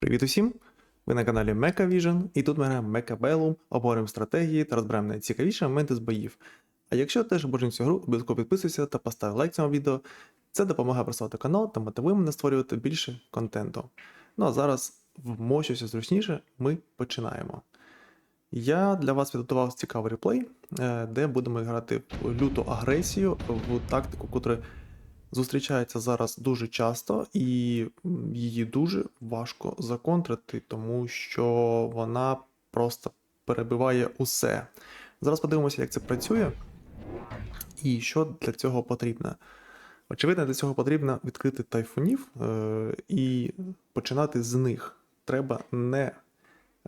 Привіт усім! Ви на каналі Mecha Vision, і тут ми граємо Bellum, обговоримо стратегії та розберемо найцікавіші моменти з боїв. А якщо теж обожнюєш цю гру, обов'язково підписуйся та постав лайк цьому відео. Це допомагає просувати канал та мотивує мене створювати більше контенту. Ну а зараз, вмощуся зручніше, ми починаємо. Я для вас підготував цікавий реплей, е, де будемо грати в люту агресію в тактику, котра зустрічається зараз дуже часто, і її дуже важко законтрити, тому що вона просто перебиває усе. Зараз подивимося, як це працює і що для цього потрібно. Очевидно, для цього потрібно відкрити тайфунів е, і починати з них. Треба не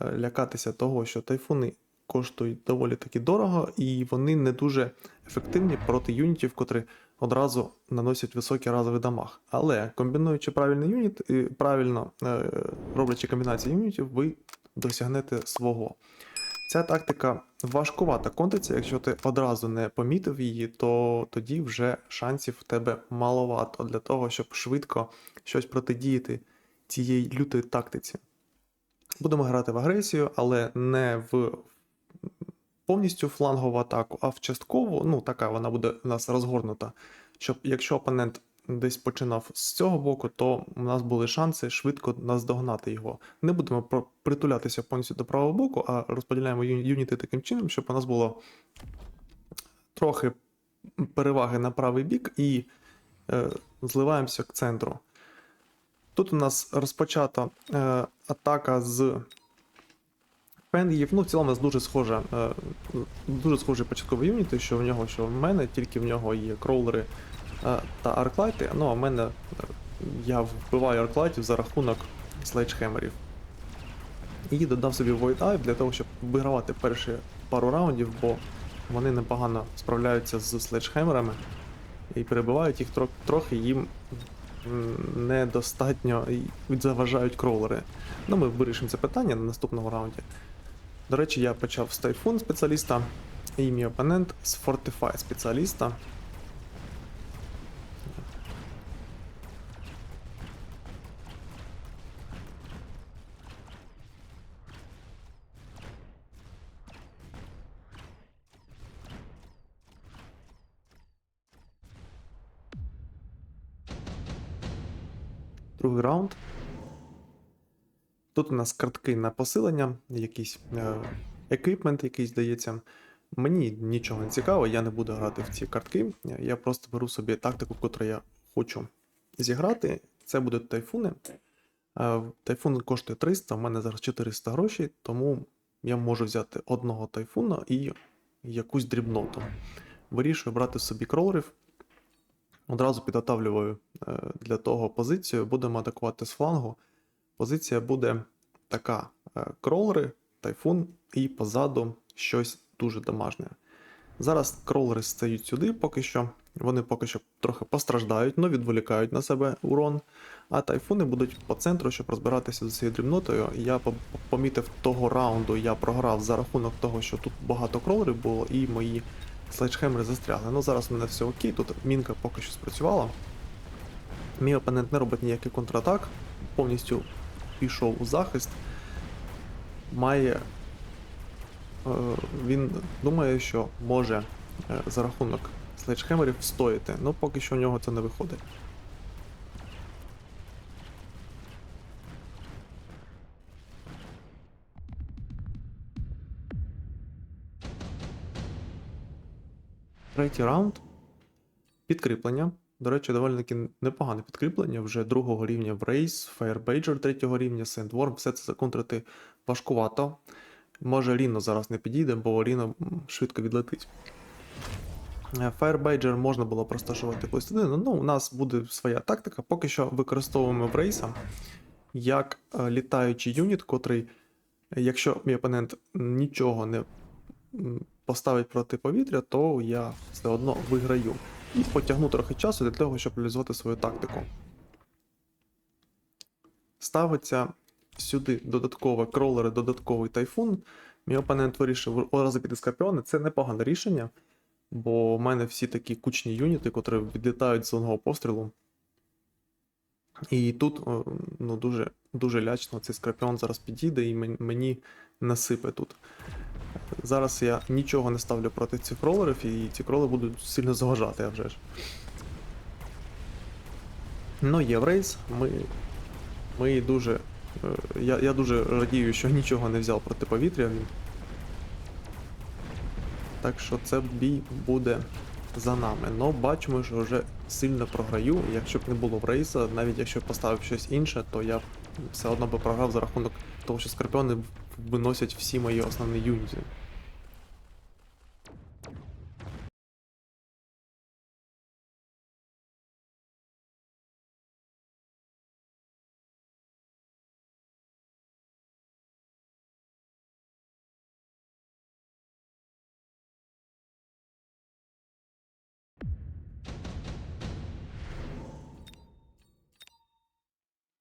е, лякатися того, що тайфуни коштують доволі таки дорого, і вони не дуже ефективні проти юнітів, котрі одразу наносять високий разовий дамаг. Але комбінуючи правильний юніт і правильно е, роблячи комбінації юнітів, ви досягнете свого. Ця тактика важкувата контриться, якщо ти одразу не помітив її, то тоді вже шансів в тебе маловато для того, щоб швидко щось протидіяти цієї лютої тактиці. Будемо грати в агресію, але не в повністю флангову атаку, а в часткову, ну така вона буде у нас розгорнута. Щоб якщо опонент десь починав з цього боку, то у нас були шанси швидко наздогнати його. Не будемо притулятися повністю до правого боку, а розподіляємо юніти таким чином, щоб у нас було трохи переваги на правий бік і е, зливаємося к центру. Тут у нас розпочата е, атака з Пендіїв. Ну, в цілому у нас дуже схожа, е, дуже схожі початкові юніти, що в нього, що в мене, тільки в нього є кроулери е, та арклайти. Ну, а в мене е, я вбиваю арклайтів за рахунок слейджхемерів. І додав собі Void Eye для того, щоб вигравати перші пару раундів, бо вони непогано справляються з слейджхемерами і перебивають їх тро- трохи їм недостатньо заважають кроулери. Ну, ми вирішимо це питання на наступному раунді. До речі, я почав з Typhoon спеціаліста, і мій опонент з Fortify спеціаліста. Тут у нас картки на посилення, якийсь е, еквіпмент, який здається. Мені нічого не цікаво, я не буду грати в ці картки. Я просто беру собі тактику, яку я хочу зіграти. Це будуть тайфуни. Е, Тайфун коштує 300, у мене зараз 400 грошей, тому я можу взяти одного тайфуна і якусь дрібноту. Вирішую брати собі кролерів. Одразу підготавлюю е, для того позицію. Будемо атакувати з флангу. Позиція буде така: е, кролери, тайфун і позаду щось дуже домашнє. Зараз кролери стають сюди поки що. Вони поки що трохи постраждають, але відволікають на себе урон. А тайфуни будуть по центру, щоб розбиратися з цією дрібнотою. Я помітив того раунду, я програв за рахунок того, що тут багато кролерів було, і мої слайдхемери застрягли. Ну зараз у мене все окей, тут мінка поки що спрацювала. Мій опонент не робить ніяких контратак, повністю пішов у захист. Має. е, Він думає, що може е, за рахунок слейджхемерів встояти, але поки що у нього це не виходить. Третій раунд. Підкріплення. До речі, доволі таки непогане підкріплення. Вже другого рівня в Race, Firebager третього рівня, Sandworm, все це законтрити важкувато. Може Ріно зараз не підійде, бо Ріно швидко відлетить. Е, Firebager можна було просташувати пластинину, ну у нас буде своя тактика. Поки що використовуємо в рейса як е, літаючий юніт, котрий, якщо мій опонент нічого не поставить проти повітря, то я все одно виграю. І потягну трохи часу для того, щоб реалізувати свою тактику. Ставиться сюди додаткове кролери, додатковий тайфун. Мій опонент вирішив одразу піти скорпіони. Це непогане рішення, бо в мене всі такі кучні юніти, котрі відлітають з одного пострілу. І тут ну, дуже, дуже лячно цей скорпіон зараз підійде і мені насипе тут. Зараз я нічого не ставлю проти цих ролерів, і ці кроли будуть сильно заважати, а вже ж. Ну, є в рейс. Ми, ми дуже. е, Я, я дуже радію, що нічого не взяв проти повітря. Так що це бій буде за нами. Но бачимо, що вже сильно програю. Якщо б не було в рейса, навіть якщо б поставив щось інше, то я все одно би програв за рахунок того, що скорпіони виносять всі мої основні юніти.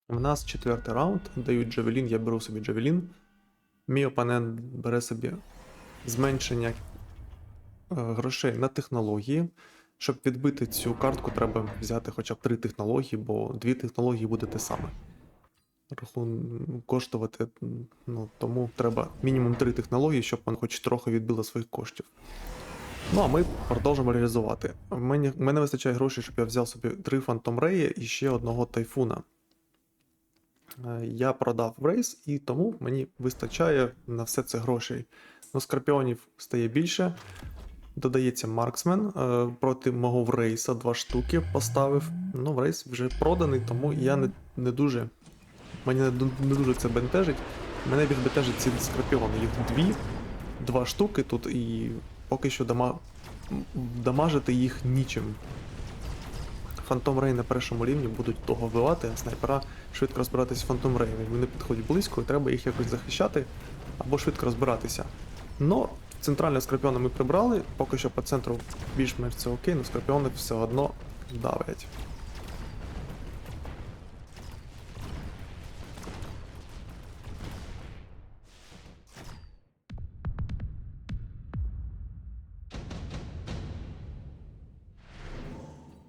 У нас четвертий раунд, дають Джавелін, я беру собі Джавелін. Мій опонент бере собі зменшення е, грошей на технології. Щоб відбити цю картку, треба взяти хоча б три технології, бо дві технології буде те саме. Рахун коштувати, ну, тому треба мінімум три технології, щоб воно хоч трохи відбило своїх коштів. Ну, а ми продовжимо реалізувати. Мені, мене вистачає грошей, щоб я взяв собі три Phantom Ray і ще одного тайфуна. Е, Я продав рейс, і тому мені вистачає на все це грошей. Ну, скорпіонів стає більше. Додається марксмен е, проти мого рейса два штуки поставив. Ну, в рейс вже проданий, тому я не, не дуже. Мені не, не дуже це бентежить. Мене більш бентежить ці скорпіони. Їх дві, два штуки тут, і поки що дама... дамажити їх нічим. Фантом Рей на першому рівні будуть того вбивати, а снайпера швидко розбиратися з Фантом Реями. Вони підходять близько, і треба їх якось захищати або швидко розбиратися. Но центрального скорпіона ми прибрали, поки що по центру більш-менш це окей, але скорпіони все одно давлять.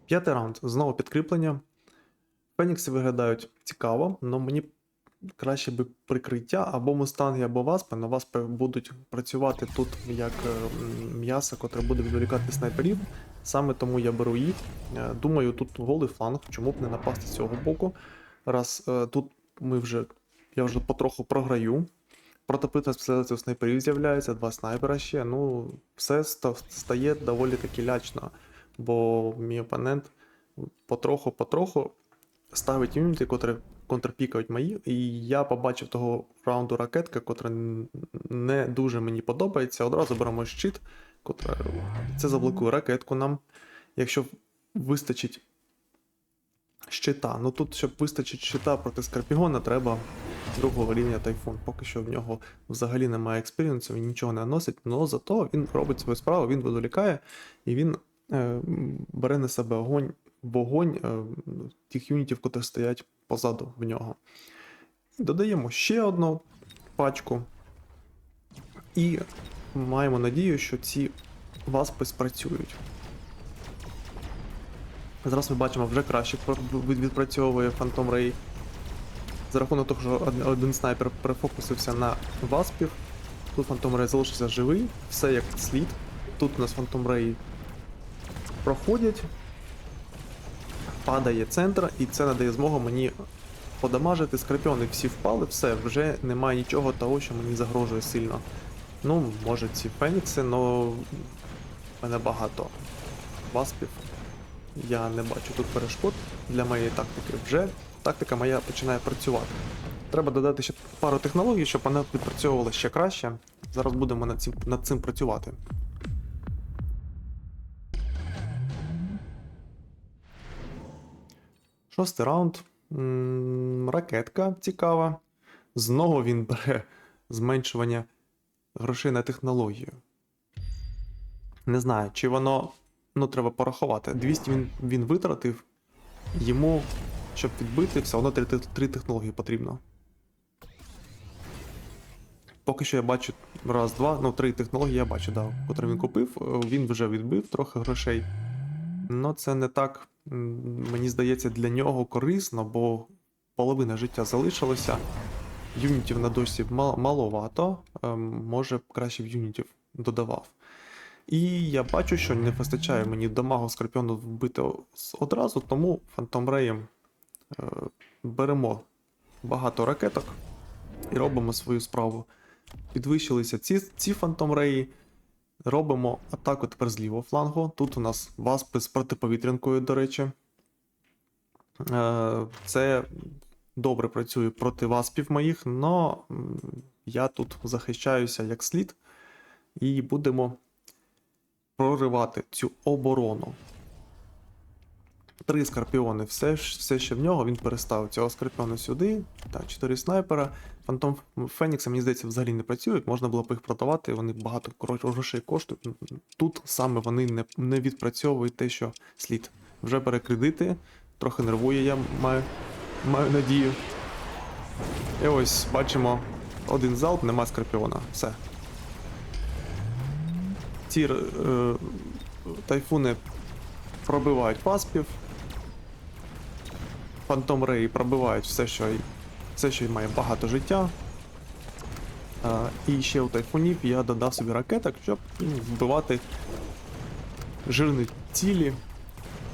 П'ятий раунд. Знову підкріплення. Фенікси виглядають цікаво, але мені краще би прикриття або мустанги, або васпи. На васпи будуть працювати тут як е, м'ясо, котре буде відволікати снайперів. Саме тому я беру їх. Е, Думаю, тут голий фланг, чому б не напасти з цього боку. Раз е, тут ми вже. Я вже потроху програю. Протопитна спеціалістів у снайперів з'являється, два снайпера ще. Ну, все стає доволі таки лячно, бо мій опонент потроху-потроху ставить юніти, котрі контрпікають мої, і я побачив того раунду ракетка, котра не дуже мені подобається. Одразу беремо щит, котра це заблокує ракетку нам. Якщо вистачить щита, ну тут, щоб вистачить щита проти Скорпіона, треба другого рівня тайфун. Поки що в нього взагалі немає експіріенсу, він нічого не наносить, але зато він робить свою справу, він відволікає і він бере на себе огонь, вогонь е, тих юнітів, котрі стоять позаду в нього. Додаємо ще одну пачку. І маємо надію, що ці васпи спрацюють. Зараз ми бачимо вже краще відпрацьовує Phantom Ray. За рахунок того, що один снайпер перефокусився на васпів. Тут Phantom Ray залишився живий, все як слід. Тут у нас Phantom Ray проходять, падає центр, і це надає змогу мені подамажити. Скорпіони всі впали, все, вже немає нічого того, що мені загрожує сильно. Ну, може ці фенікси, але в мене багато васпів. Я не бачу тут перешкод для моєї тактики. Вже тактика моя починає працювати. Треба додати ще пару технологій, щоб вона відпрацьовувала ще краще. Зараз будемо над цим, над цим працювати. Шостий раунд. Ракетка цікава. Знову він бере зменшування грошей на технологію. Не знаю, чи воно. Ну, треба порахувати. 200 він, він витратив. Йому, щоб відбити, все одно три, три, три технології потрібно. Поки що я бачу раз, два, ну три технології я бачу, да, котрі він купив. Він вже відбив трохи грошей. Ну, це не так мені здається, для нього корисно, бо половина життя залишилося. Юнітів на досі маловато. ем, Може краще б юнітів додавав. І я бачу, що не вистачає мені дамагу Скорпіону вбити одразу, тому Фантом Реєм беремо багато ракеток і робимо свою справу. Підвищилися ці, ці Фантом Реї. Робимо атаку тепер з лівого флангу. Тут у нас васпи з протиповітрянкою, до речі. Е, Це добре працює проти васпів моїх, але я тут захищаюся як слід. І будемо проривати цю оборону. Три скорпіони, все, все ще в нього. Він переставив цього скорпіона сюди. Так, чотири снайпера. Фантом Фенікса, мені здається, взагалі не працюють. Можна було б їх продавати, вони багато грошей коштують. Тут саме вони не, не відпрацьовують те, що слід. Вже бере кредити, трохи нервує, я маю, маю надію. І ось бачимо один залп, нема скорпіона. Все. Ці е, тайфуни пробивають васпів. Фантом Рей пробивають все, що, все, що має багато життя. А, і ще у тайфунів я додав собі ракеток, щоб ну, вбивати жирні цілі.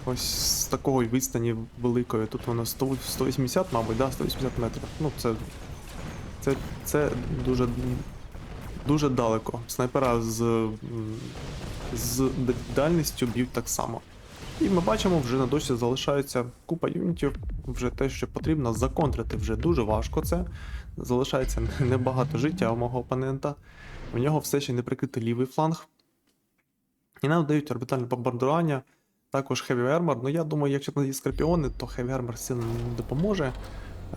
Ось з такої відстані великої. Тут воно 100, 180, мабуть, да, 180 метрів. Ну, це, це, це дуже, дуже далеко. Снайпера з, з дальністю б'ють так само. І ми бачимо, вже на досі залишається купа юнітів, вже те, що потрібно законтрити вже дуже важко це. Залишається небагато життя у мого опонента. У нього все ще не прикритий лівий фланг. І нам дають орбітальне бомбардування, також Heavy Armor. Ну я думаю, якщо є скорпіони, то Heavy Armor сильно не допоможе.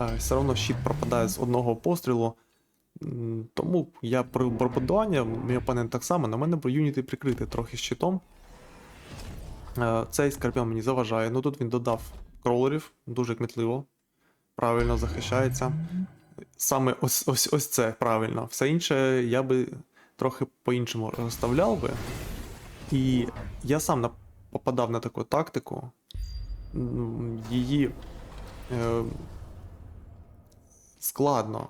Е, Все одно щит пропадає з одного пострілу. Тому я при бомбардування, мій опонент так само, на мене бо юніти прикрити трохи щитом. Е, Цей скорпіон мені заважає. Ну тут він додав кролерів, дуже кмітливо. Правильно захищається. Саме ось, ось, ось це правильно. Все інше я би трохи по-іншому розставляв би. І я сам попадав на таку тактику. Її е, складно,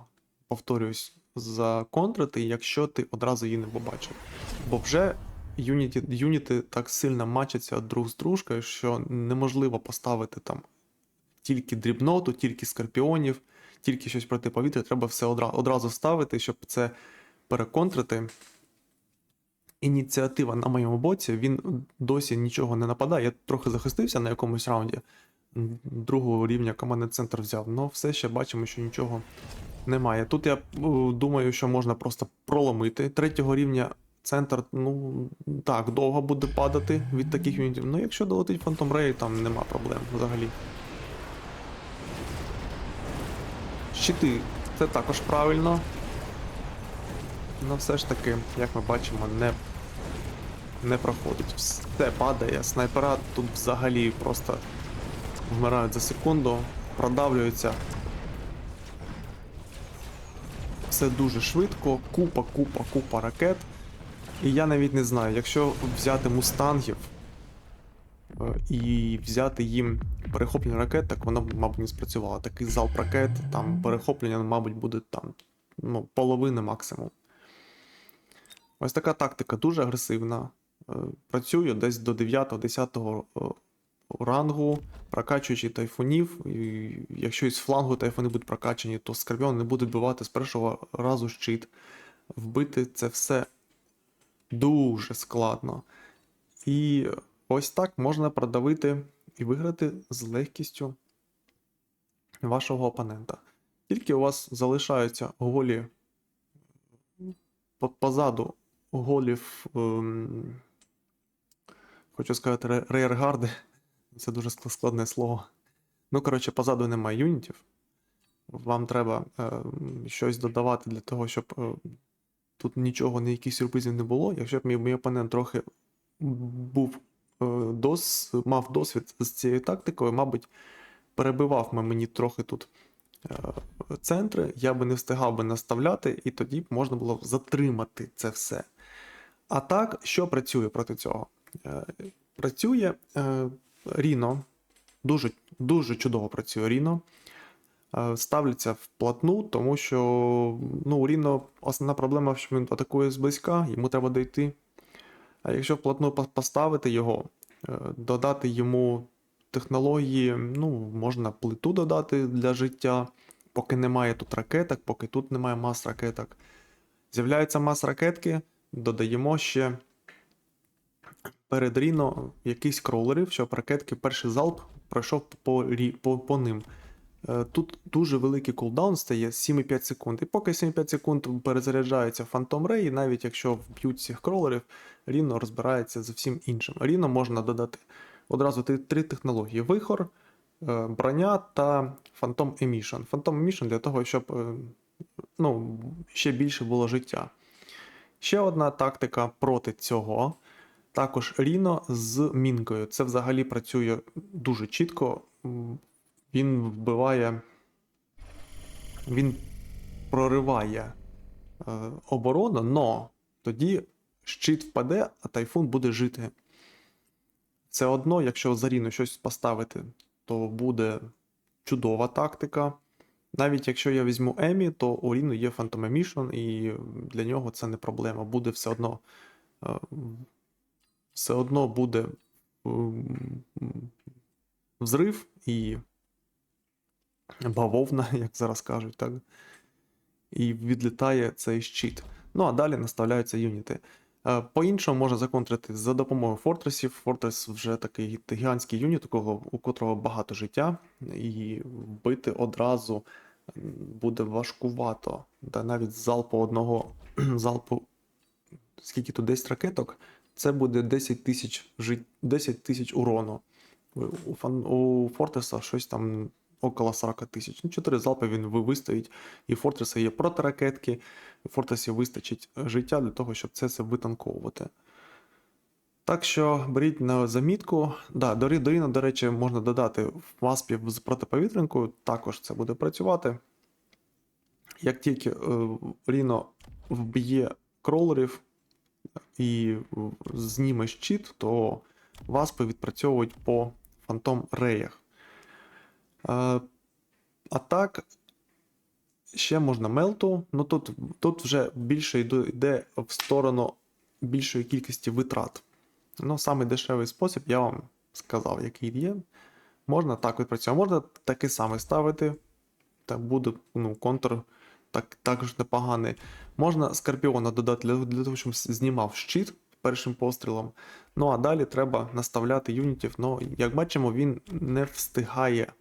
повторюсь, законтрити, якщо ти одразу її не побачив. Бо вже юніті, юніти так сильно мачаться друг з дружкою, що неможливо поставити там тільки дрібноту, тільки скорпіонів, тільки щось проти повітря. Треба все одра- одразу ставити, щоб це переконтрити. Ініціатива на моєму боці, він досі нічого не нападає. Я трохи захистився на якомусь раунді. Другого рівня командний центр взяв, але все ще бачимо, що нічого немає. Тут я ну, думаю, що можна просто проломити. Третього рівня центр, ну так, довго буде падати від таких юнітів. Ну, якщо долетить Phantom Ray, там нема проблем взагалі. Щити, це також правильно. Ну, все ж таки, як ми бачимо, не, не проходить. Все падає. Снайпера тут взагалі просто вмирають за секунду, продавлюються. Все дуже швидко, купа, купа, купа ракет. І я навіть не знаю, якщо взяти мустангів е, і взяти їм перехоплення ракет, так воно, мабуть, не спрацювало. Такий залп ракет, там перехоплення, мабуть, буде там ну, половина максимум. Ось така тактика дуже агресивна. Е, Працюю десь до 9-10 рангу, прокачуючи тайфунів. І якщо із флангу тайфуни будуть прокачані, то скорпіон не буде бивати з першого разу щит. Вбити це все дуже складно. І ось так можна продавити і виграти з легкістю вашого опонента. Тільки у вас залишаються голі позаду голів, ем, хочу сказати, ре- рейергарди. Це дуже складне слово. Ну, коротше, позаду немає юнітів. Вам треба е, щось додавати для того, щоб е, тут нічого, ніяких сюрпризів не було. Якщо б мій, мій опонент трохи був е, дос, мав досвід з цією тактикою, мабуть, перебивав м- мені трохи тут е, центри, я би не встигав би наставляти, і тоді б можна було б затримати це все. А так, що працює проти цього? Е, Працює Ріно, дуже, дуже чудово працює Ріно. Е, Ставляться вплотну, тому що ну, у Ріно основна проблема, що він атакує зблизька, йому треба дойти. А якщо вплотну поставити його, е, додати йому технології, ну, можна плиту додати для життя, поки немає тут ракеток, поки тут немає мас ракеток. З'являються мас ракетки, додаємо ще перед Ріно якийсь кролерів, щоб ракетки перший залп пройшов по, по, по ним. Е, Тут дуже великий кулдаун стає 7,5 секунд. І поки 7,5 секунд перезаряджається Phantom Ray, і навіть якщо вб'ють цих кролерів, Ріно розбирається з всім іншим. Ріно можна додати одразу три, технології: вихор, е, броня та Phantom Emission. Phantom Emission для того, щоб е, ну, ще більше було життя. Ще одна тактика проти цього. Також Ріно з мінкою. Це взагалі працює дуже чітко. Він вбиває. Він прориває е, оборону, но тоді щит впаде, а тайфун буде жити. Все одно, якщо за Ріно щось поставити, то буде чудова тактика. Навіть якщо я візьму Емі, то у Ріно є Phantom Emission, і для нього це не проблема. Буде все одно. е, Все одно буде м, взрив і бавовна, як зараз кажуть, так? І відлітає цей щит. Ну а далі наставляються юніти. Е, По-іншому можна законтрити за допомогою фортресів. Фортрес вже такий гігантський юніт, у кого у котрого багато життя, і вбити одразу буде важкувато. Та навіть залпу одного залпу, скільки тут 10 ракеток, це буде 10 тисяч жит... 10 тисяч урону. У, фан- у Фортреса щось там около 40 тисяч. Ну, 4 залпи він вистоїть. І Фортреса є протиракетки, у Фортресі вистачить життя для того, щоб це все витанковувати. Так що беріть на замітку. Да, до, до речі, можна додати в маспі з протиповітрянкою, також це буде працювати. Як тільки е, Ріно вб'є кролерів і зніме щит, то васпи відпрацьовують по фантом реях. А так, ще можна мелту. Ну тут, тут вже більше йде в сторону більшої кількості витрат. Ну, самий дешевий спосіб, я вам сказав, який є. Можна так відпрацювати, можна такий самий ставити. Так буде ну, контур так, також непоганий. Можна Скорпіона додати для, для того, щоб знімав щит першим пострілом. Ну а далі треба наставляти юнітів. Ну, як бачимо, він не встигає.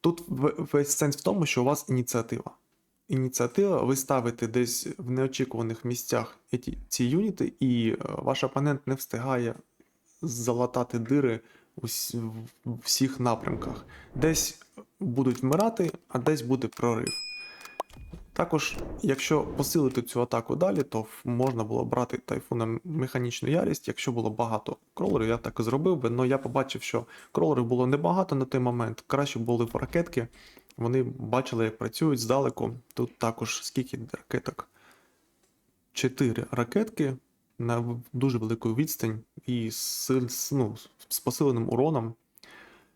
Тут весь сенс в тому, що у вас ініціатива. Ініціатива, ви ставите десь в неочікуваних місцях ці, юніти, і е, ваш опонент не встигає залатати дири у всіх напрямках. Десь будуть вмирати, а десь буде прорив. Також, якщо посилити цю атаку далі, то можна було брати тайфуном механічну ярість. Якщо було багато кролерів, я так і зробив би. але я побачив, що кролерів було небагато на той момент. Краще були б ракетки. Вони бачили, як працюють здалеку. Тут також скільки ракеток? Чотири ракетки на дуже велику відстань і з- ну, з посиленим уроном.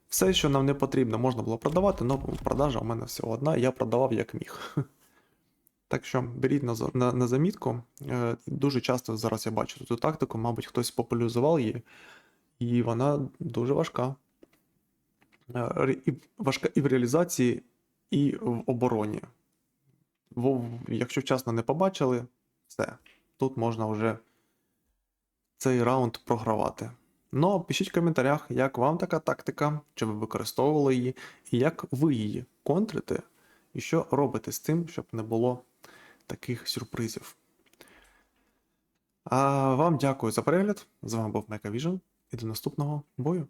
Все, що нам не потрібно, можна було продавати, але продажа у мене всього одна, я продавав як міг. Так що беріть на, на, на замітку. Е, Дуже часто зараз я бачу цю тактику, мабуть, хтось популяризував її, і вона дуже важка. Е, І важка і в реалізації, і в обороні. Во- Якщо вчасно не побачили, все. Тут можна вже цей раунд програвати. Ну, пишіть в коментарях, як вам така тактика, чи ви використовували її, і як ви її контрите, і що робите з тим, щоб не було таких сюрпризів. А вам дякую за перегляд. З вами був Мека Віжен і до наступного бою.